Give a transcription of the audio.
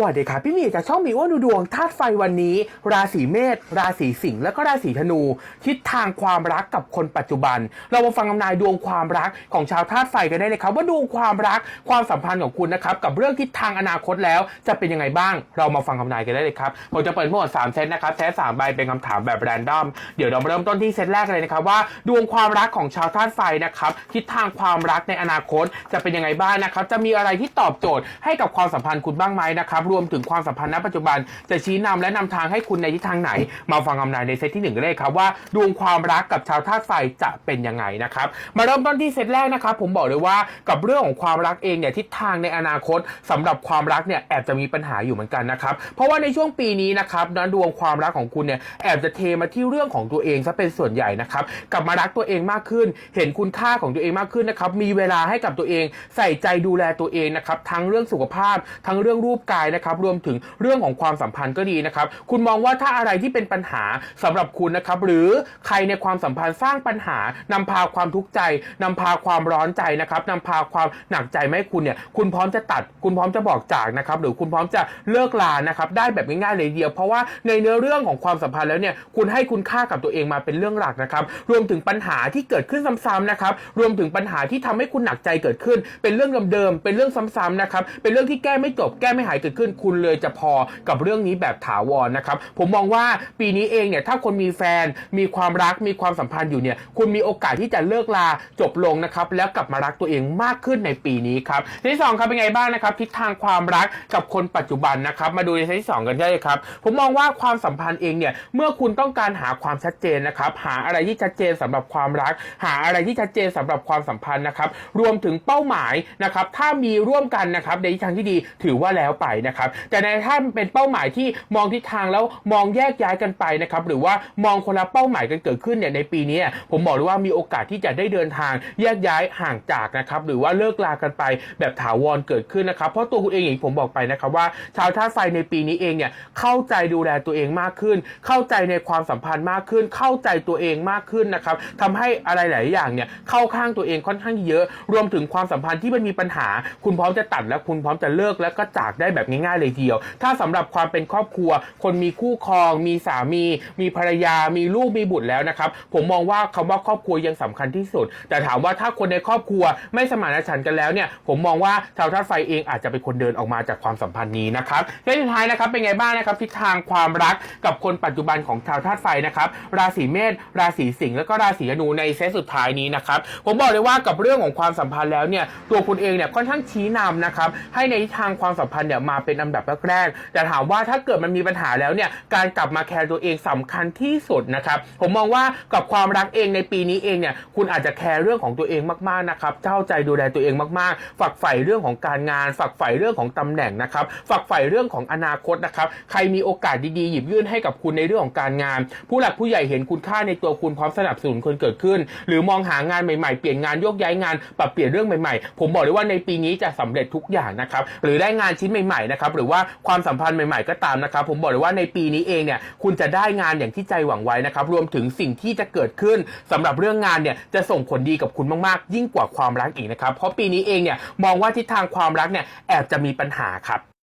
สวัสดีครับพี่มีจากช่องมีอ้วนดูดวงธาตุไฟวันนี้ ราศีเมษราศีสิงห์และก็ราศีธนู ทิศทางความรักกับคนปัจจุบัน เรามาฟังคำนายดวงความรักของชาวธาตุไฟกันได้เลยครับ ว่าดวงความรักความสัมพันธ์ของคุณนะครับกับเรื่องทิศทางอนาคตแล้วจะเป็นยังไงบ้าง เรามาฟังคำนายกันได้เลยครับผมจะเปิดทั้งหมด3เซตนะครับเซตสามใบเป็นคำถามแบบแรนดอมเดี๋ยวเรามาเริ่มต้นที่เซตแรกเลยนะครับว่า ดวงความรักของชาวธาตุไฟนะครับทิศทางความรักในอนาคตจะเป็นยังไงบ้างนะครับจะมีอะไรที่ตอบโจทย์ให้กับความสัมพันธ์คุณบ้างไหมนะครับรวมถึงความสัมพันธ์ณปัจจุบัน จะชี้นำและนำทางให้คุณในทิศทางไหน มาฟังคำนายในเซตที่หนึ่งเลยครับว่าดวงความรักกับชาวธาตุไฟจะเป็นยังไงนะครับมาเริ่มต้นที่เซตแรกนะครับผมบอกเลยว่ากับเรื่องของความรักเองเนี่ยทิศทางในอนาคตสำหรับความรักเนี่ยแอบจะมีปัญหาอยู่เหมือนกันนะครับเพราะว่าในช่วงปีนี้นะครับนะดวงความรักของคุณเนี่ยแอบจะเทมาที่เรื่องของตัวเองซะเป็นส่วนใหญ่นะครับกลับมารักตัวเองมากขึ้น เห็นคุณค่าของตัวเองมากขึ้นนะครับมีเวลาให้กับตัวเอง ใส่ใจดูแลตัวเองนะครับทั้งเรื่องสุขภาพ ทั้งเรื่องรูปกายนะครับรวมถึงเรื่องของความสัมพันธ์ก็ดีนะครับ คุณมองว่าถ้าอะไรที่เป็นปัญหาสำหรับคุณนะครับ หรือใครในความสัมพันธ์สร้างปัญหานำพาความทุกข์ใจนำพาความร้อนใจนะครับนำพาความหนักใจมาให้คุณเนี่ย คุณพร้อมจะตัด คุณพร้อมจะบอกจากนะครับ หรือคุณพร้อมจะเลิกลานะครับ ได้แบบง่ายๆเลยเดียว เพราะว่าในเนื้อเรื่องของความสัมพันธ์แล้วเนี่ย คุณให้คุณค่ากับตัวเองมาเป็นเรื่องหลักนะครับ รวมถึงปัญหาที่เกิดขึ้นซ้ำๆนะครับ รวมถึงปัญหาที่ทำให้คุณหนักใจเกิดขึ้น เป็นเรื่องเดิมๆ เป็นเรื่องซ้ำๆนะครับ เป็นเรื่องที่แก้ไม่จบ แก้ไม่หายเกิดขึ้นคุณเลยจะพอกับเรื่องนี้แบบถาวรนะครับ ผมมองว่าปีนี้เองเนี่ยถ้าคนมีแฟนมีความรักมีความสัมพันธ์อยู่เนี่ยคุณมีโอกาสที่จะเลิกลาจบลงนะครับแล้วกลับมารักตัวเองมากขึ้นในปีนี้ครับที่สองครับเป็นไงบ้างนะครับทิศทางความรักกับคนปัจจุบันนะครับมาดูในที่สองกันได้เลยครับ ผมมองว่าความสัมพันธ์เองเนี่ยเมื่อคุณต้องการหาความชัดเจนนะครับหาอะไรที่ชัดเจนสำหรับความรัก หาอะไรที่ชัดเจนสำหรับความสัมพันธ์นะครับรวมถึงเป้าหมายนะครับถ้ามีร่วมกันนะครับในทิศทางที่ดีถือว่าแล้วไปนะครับแต่ในถ้าเป็นเป้าหมายที่มองทิศทางแล้วมองแยกย้ายกันไปนะครับหรือว่ามองคนละเป้าหมายกันเกิดขึ้นเนี่ยในปีนี้ผมบอกเลยว่ามีโอกาสที่จะได้เดินทางแยกย้ายห่างจากนะครับหรือว่าเลิกลากันไปแบบถาวรเกิดขึ้นนะครับเพราะตัวคุณเองอย่างผมบอกไปนะครับว่าชาวธาตุไฟในปีนี้เองเนี่ยเข้าใจดูแลตัวเองมากขึ้น เข้าใจในความสัมพันธ์มากขึ้น เข้าใจตัวเองมากขึ้นนะครับทำให้อะไรหลายอย่างเนี่ยเข้าข้างตัวเองค่อนข้างเยอะ รวมถึงความสัมพันธ์ที่มันมีปัญหา คุณพร้อมจะตัดและคุณพร้อมจะเลิกแล้วก็จากได้แบบง่ายๆเลยทีเดียว ถ้าสำหรับความเป็นครอบครัว คนมีคู่ครอง มีสามี มีภรรยา มีลูก มีบุตรแล้วนะครับ ผมมองว่าคำว่าครอบครัวยังสำคัญที่สุด แต่ถามว่าถ้าคนในครอบครัวไม่สมานฉันท์กันแล้วเนี่ย ผมมองว่าชาวธาตุไฟเองอาจจะเป็นคนเดินออกมาจากความสัมพันธ์นี้นะครับและสุดท้ายนะครับเป็นไงบ้างนะครับทิศทางความรักกับคนปัจจุบันของชาวธาตุไฟนะครับ ราศีเมษ ราศีสิงห์ แล้วก็ราศีธนูในเซตสุดท้ายนี้นะครับ ผมบอกเลยว่ากับเรื่องของความสัมพันธ์แล้วเนี่ย ตัวคุณเองเนี่ยค่อนข้างชี้นำนะครับ ให้ในทิศทางความสัมพันธ์เนี่ยมาเป็นอันดับแรกๆแต่ถามว่าถ้าเกิดมันมีปัญหาแล้วเนี่ยการกลับมาแคร์ตัวเองสำคัญที่สุดนะครับผมมองว่ากับความรักเองในปีนี้เองเนี่ยคุณอาจจะแคร์เรื่องของตัวเองมากๆนะครับเจ้าใจดูแลตัวเองมากๆ ฝักใฝ่เรื่องของการงาน ฝักใฝ่เรื่องของตำแหน่งนะครับฝักใฝ่เรื่องของอนาคตนะครับใครมีโอกาสดีๆหยิบยื่นให้กับคุณในเรื่องของการงาน ผู้หลักผู้ใหญ่เห็นคุณค่าในตัวคุณพร้อมสนับสนุนคนเกิดขึ้น หรือมองหางานใหม่ๆ เปลี่ยนงานโยกย้ายงานปรับเปลี่ยนเรื่องใหม่ๆ ผมบอกเลยว่าในปีนี้จะสำเร็จทุกอย่างนะครับหรือได้งานชิ้นใหม่ๆนะครับหรือว่าความสัมพันธ์ใหม่ๆก็ตามนะครับ ผมบอกเลยว่าในปีนี้เองเนี่ยคุณจะได้งานอย่างที่ใจหวังไว้นะครับรวมถึงสิ่งที่จะเกิดขึ้นสำหรับเรื่องงานเนี่ยจะส่งผลดีกับคุณมากๆ ยิ่งกว่าความรักอีกนะครับเพราะปีนี้เองเนี่ยมองว่าทิศทางความรักเนี่ยแอบจะมีปัญหาครับ